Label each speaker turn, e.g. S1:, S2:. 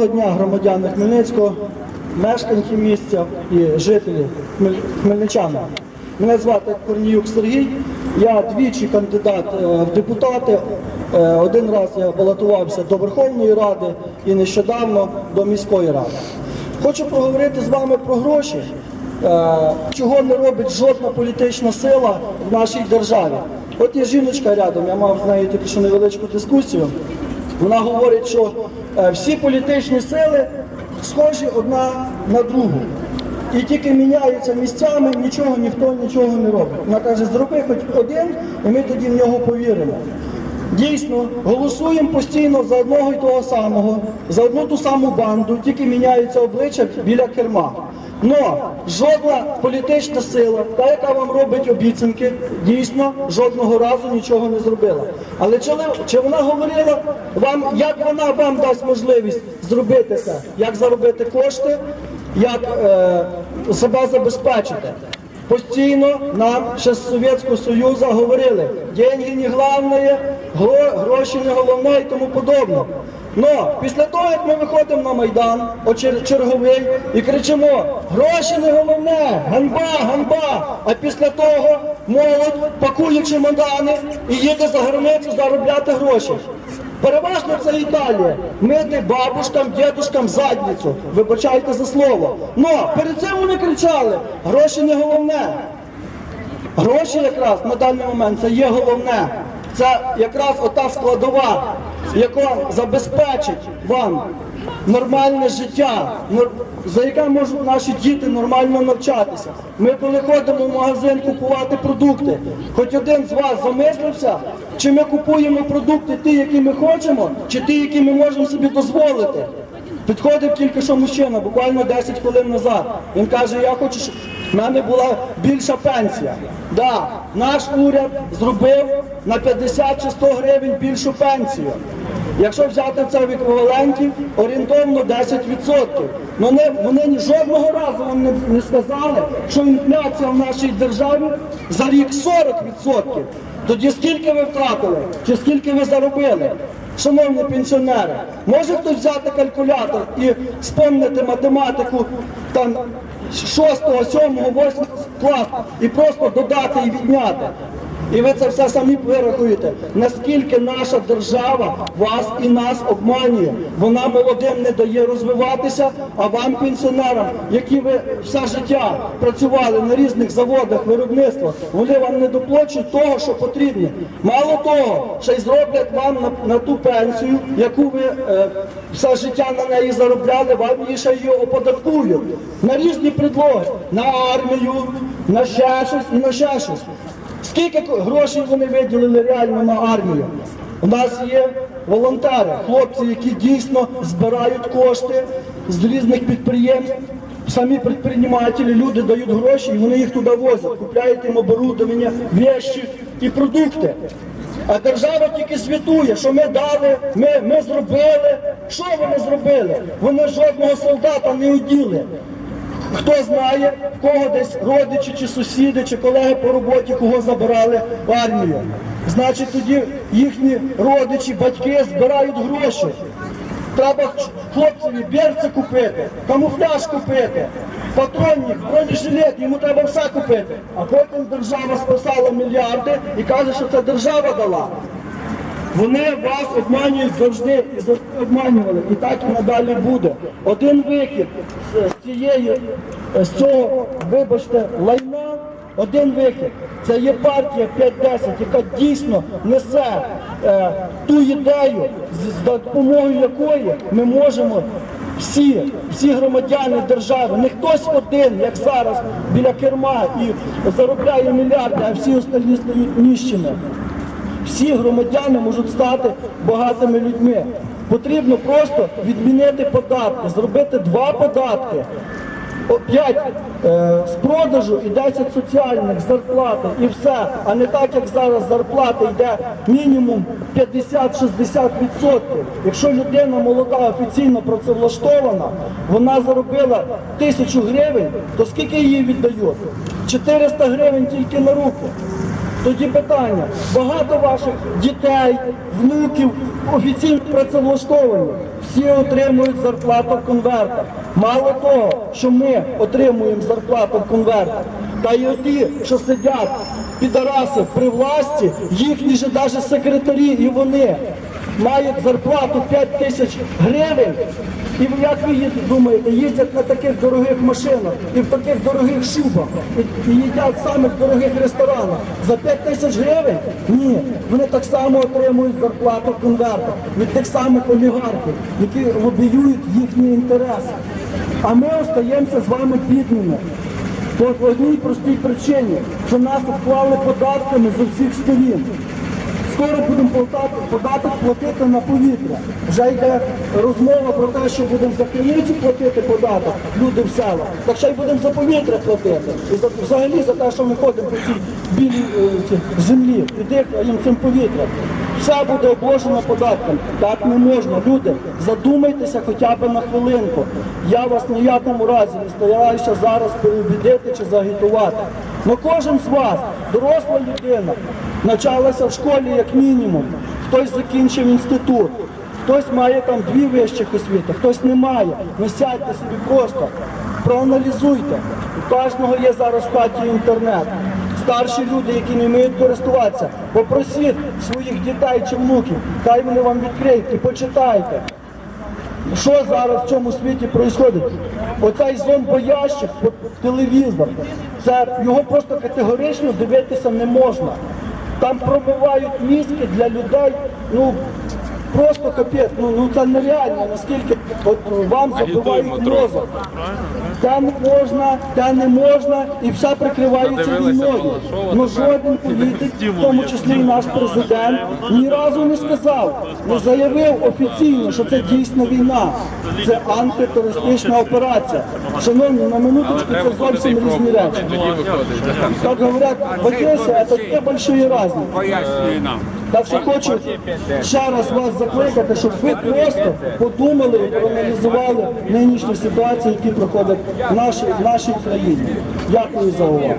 S1: Доброго дня, громадяни Хмельницького, мешканці місця і жителі Хмель- хмельничани. Мене звати Корніюк Сергій. Я двічі кандидат е, в депутати. Е, Один раз я балотувався до Верховної Ради і нещодавно до міської ради. Хочу поговорити з вами про гроші, е, чого не робить жодна політична сила в нашій державі. От є жіночка рядом, я мав з нею тільки що невеличку дискусію. Вона говорить, що е, всі політичні сили схожі одна на другу. І тільки міняються місцями, нічого ніхто нічого не робить. Вона каже, зроби хоч один, і ми тоді в нього повіримо. Дійсно, голосуємо постійно за одного і того самого, за одну ту саму банду, тільки міняються обличчя біля керма. Но жодна політична сила, та яка вам робить обіцянки, дійсно жодного разу нічого не зробила. Але чи, чи вона говорила вам, як вона вам дасть можливість зробити це, як заробити кошти, як е, себе забезпечити? Постійно нам ще з Совєтського Союзу говорили, деньги не головне, гроші не головне і тому подобне. Но після того, як ми виходимо на Майдан, черговий, і кричимо, гроші не головне, ганьба, ганьба. А після того молодь пакує чемодани і їде за границю заробляти гроші. Переважно це Італія. Мити бабушкам, дідушкам задницю. Вибачайте за слово. Но перед цим вони кричали, гроші не головне. Гроші якраз на даний момент це є головне. Це якраз ота складова, яка забезпечить вам нормальне життя, за яке можуть наші діти нормально навчатися. Ми коли ходимо в магазин купувати продукти, хоч один з вас замислився, чи ми купуємо продукти ті, які ми хочемо, чи ті, які ми можемо собі дозволити. Підходив тільки що мужчина, буквально 10 хвилин назад. Він каже, я хочу, щоб в мене була більша пенсія. Да, наш уряд зробив на 50 чи 100 гривень більшу пенсію. Якщо взяти це в еквіваленті, орієнтовно 10%. Ну не, вони жодного разу вам не, не сказали, що інфляція в нашій державі за рік 40%. Тоді скільки ви втратили? Чи скільки ви заробили? Шановні пенсіонери, може хтось взяти калькулятор і спомнити математику там 6, 7, 8 клас і просто додати і відняти. І ви це все самі вирахуєте, наскільки наша держава вас і нас обманює. Вона молодим не дає розвиватися, а вам, пенсіонерам, які ви все життя працювали на різних заводах, виробництвах, вони вам не доплачують того, що потрібно. Мало того, ще й зроблять вам на, на ту пенсію, яку ви е, все життя на неї заробляли, вам її ще її оподаткують. На різні предлоги, на армію, на ще щось і на ще щось. Скільки грошей вони виділили реально на армію? У нас є волонтери, хлопці, які дійсно збирають кошти з різних підприємств. Самі підприємці, люди дають гроші і вони їх туди возять, купляють їм оборудовання, вещі і продукти. А держава тільки звітує, що ми дали, ми, ми зробили. Що вони зробили? Вони жодного солдата не оділи. Хто знає, в кого десь родичі чи сусіди, чи колеги по роботі, кого забирали в армію. Значить, тоді їхні родичі, батьки збирають гроші. Треба хлопцеві берці купити, камуфляж купити, патронник, бронежилет, йому треба все купити. А потім держава списала мільярди і каже, що це держава дала. Вони вас обманюють завжди і завжди обманювали. І так і надалі буде. Один вихід з, цієї, з цього, вибачте, лайна, один вихід. Це є партія 5-10, яка дійсно несе е, ту ідею, з, з допомогою якої ми можемо всі, всі громадяни держави, не хтось один, як зараз біля керма і заробляє мільярди, а всі остальні стають ніщими всі громадяни можуть стати багатими людьми. Потрібно просто відмінити податки, зробити два податки. П'ять е, з продажу і 10 соціальних зарплати і все, а не так, як зараз зарплата йде мінімум 50-60%. Якщо людина молода офіційно працевлаштована, вона заробила тисячу гривень, то скільки її віддають? 400 гривень тільки на руки. Тоді питання. Багато ваших дітей, внуків офіційно працевлаштовані. Всі отримують зарплату в конвертах. Мало того, що ми отримуємо зарплату в конвертах, та й оті, що сидять підараси при власті, їхні ж навіть секретарі і вони мають зарплату 5 тисяч гривень. І як ви думаєте, їздять на таких дорогих машинах і в таких дорогих шубах, і, їдять в самих дорогих ресторанах за 5 тисяч гривень? Ні, вони так само отримують зарплату в від тих самих олігархів, які лобіюють їхні інтереси. А ми остаємося з вами бідними. По одній простій причині, що нас обклали податками з усіх сторін. Скоро будемо податок платити на повітря. Вже йде розмова про те, що будемо за криницю платити податок, люди в селах. Так ще й будемо за повітря платити. І за, взагалі за те, що ми ходимо по цій білій е, землі і дихаємо цим повітрям. Все буде обложено податком. Так не можна. Люди, задумайтеся хоча б на хвилинку. Я вас в якому разі не стараюся зараз переубідити чи загітувати. Ну кожен з вас, доросла людина, навчалася в школі як мінімум, хтось закінчив інститут, хтось має там дві вищих освіти, хтось не має. Ну сядьте собі просто, проаналізуйте. У кожного є зараз в хаті інтернет. Старші люди, які не вміють користуватися, попросіть своїх дітей чи внуків, хай вони вам відкриють і почитайте. Що зараз в цьому світі відбувається? Оцей зомбоящик, телевізор, це його просто категорично дивитися не можна. Там промивають мізки для людей, ну просто капець, ну, ну це нереально, наскільки от вам забивають мозок. Те не можна, те не можна, і все прикривається війною. Ну жоден політик, в тому числі і наш президент, ні разу не сказав, не заявив офіційно, що це дійсно війна. Це антитерористична операція. Шановні, на минуточку це зовсім різні речі. Так говорять, в Одесі це дві великі різниці. Так що хочу ще раз вас закликати, щоб ви просто подумали і проаналізували нинішню ситуацію, які проходять в нашій, в нашій країні. Дякую за увагу.